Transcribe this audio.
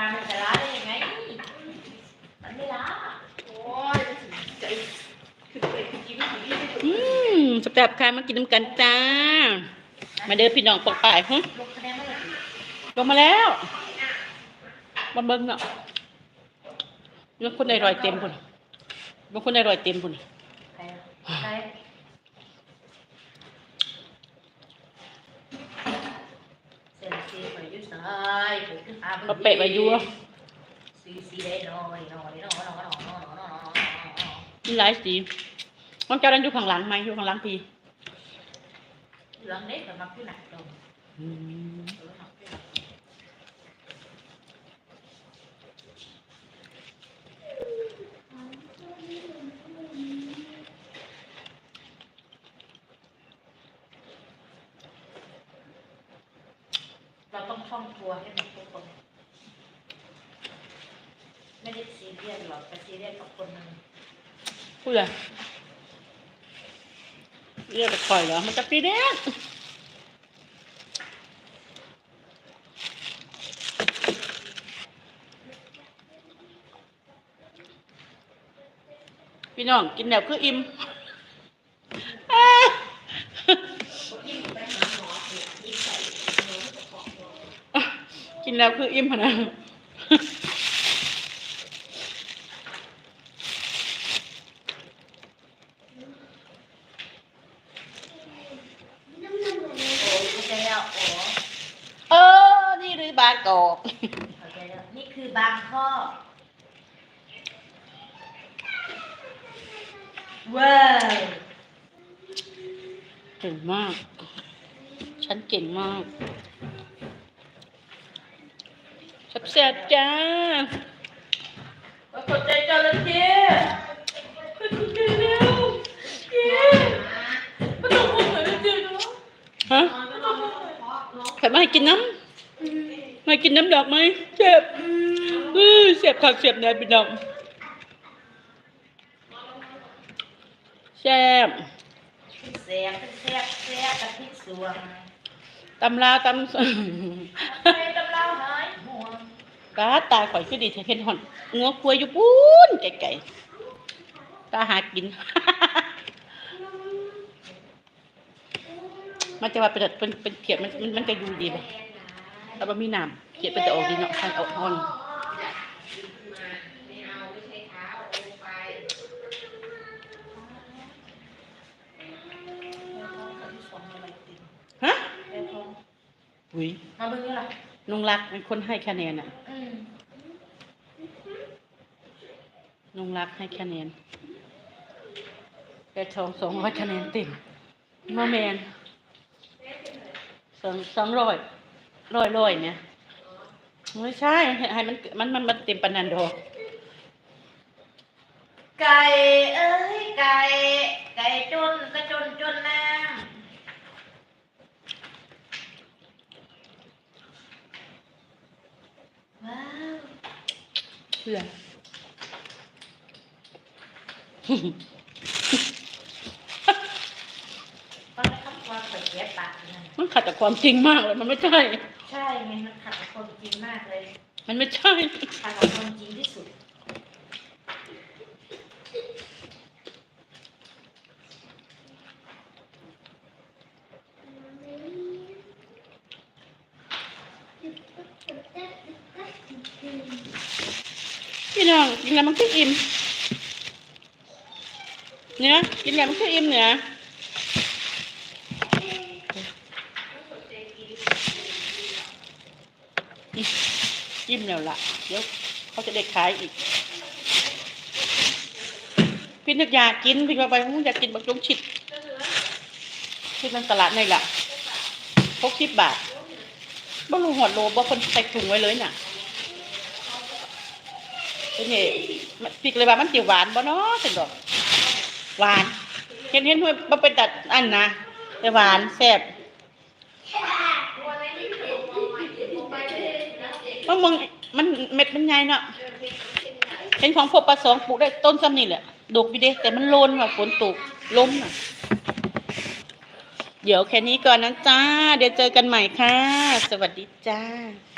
ามันจะล้าได้ยังไง มันไม่ล้า โอ้ยใจคือไปกินไม่ถึงยี่สิบอืมสำหรับใครมากินน้ำกันจ้า มาเด้อพี่น้องปกป่ายฮะลงคะแนนเมื่อไหร่ลงมาแล้วมาเบิ้งเนาะบางคนได้รอยเต็มพุ่นบางคนได้รอยเต็มพุ่นใคร อยน้อยน้อยมีหลายสีมันเจ้าดันอยู่ข้างหลังไหมอยู่ข้างหลังพี่หลืองเล็กกับมักที่หนักตรง เราต้องท่องตัวให้หมดทุกคน ไม่ได้ซีเรียสหรอกแต่ซีเรียสกับคนหนึงพูดเลยเรียกไปคอยเหรอมันจะปีเด็กพี่น้องกินแล้วคืออิ่ม อ้ากิน แล้วคืออิ่มพะนะโอ้เข้าใจแล้วโอ้เออ นี่หรือบางกอกเข้าใจแล้วนี่คือบางข้อว้าวเก่งมาก ฉันเก่งมาก แสบจ้าสนใจจระเข้ฮะไปรมากินน้ำมากินน้ำดอกไหมเจ็บอือเสียบขาเสียบแนบไปดอกแซ่บแซ่บแซ่บแซ่บกะทิสวงตำลาตำ ตาตาข่อยคือดีเทเห็นหอนงัวควยอยู่ปูนไก่ๆตาหากิน มันจะว่าเป็นเป็นเป็นเขียดมันมันมันจะอยู่ดีบ่แล้วมันมีน้ำเขียดเป็นจะออกดีเนาะทางออกฮอนฮะอุ้ยมาเบิ่งนี่ล่ะ นงรักเป็นคนให้คะแนนอะอืมนงรักให้คะแนนแต่ทองสองร้อยคะแนนเต็มมาแมนสองสองร้อยร้อยร้อยเนี่ยไม่ใช่ให้มันมันมันมันเต็มปนนันดอกไก่เอ้ยไก่ไก่จนก็จนจนน้ำว้าว เพื่อตอนนี้คำความเปิดแย่ปากนั่นมันขัดกับความจริงมากเลย มันไม่ใช่ ใช่ไงมันขัดกับความจริงมากเลยมันไม่ใช่ ขัดกับความจริงที่สุด พี่น้องกินแล้วมันคืออิ่มเนี่ยกินแล้วมันคืออิ่มเนี่ยอิ่มแล้วล่ะ เดี๋ยวเขาจะได้ขายอีก พี่นึกอยากกิน พี่มาไปมึงอยากกินบักจงชิดที่นั่นตลาดนี่แหละหกสิบบาทบ่รู้หัวโลบ่คนใส่ถุงไว้เลยน่ะ เป็นไงมันพริกเลยว่ามันจิหวานบ่เนาะจังดอกหวาน เห็นเห็นห้วยบ่เป็นตัดอันนะแต่หวานแซ่บมะม่วงมันเม็ดมันใหญ่เนาะเห็นของพวกปลาสองปลูกได้ต้นซ้ำนี่แหละดกอยู่เด้แต่มันโลนว่ะฝนตกล้มน่ะ เดี๋ยวแค่นี้ก่อนนะจ้า เดี๋ยวเจอกันใหม่ค่ะ สวัสดีจ้า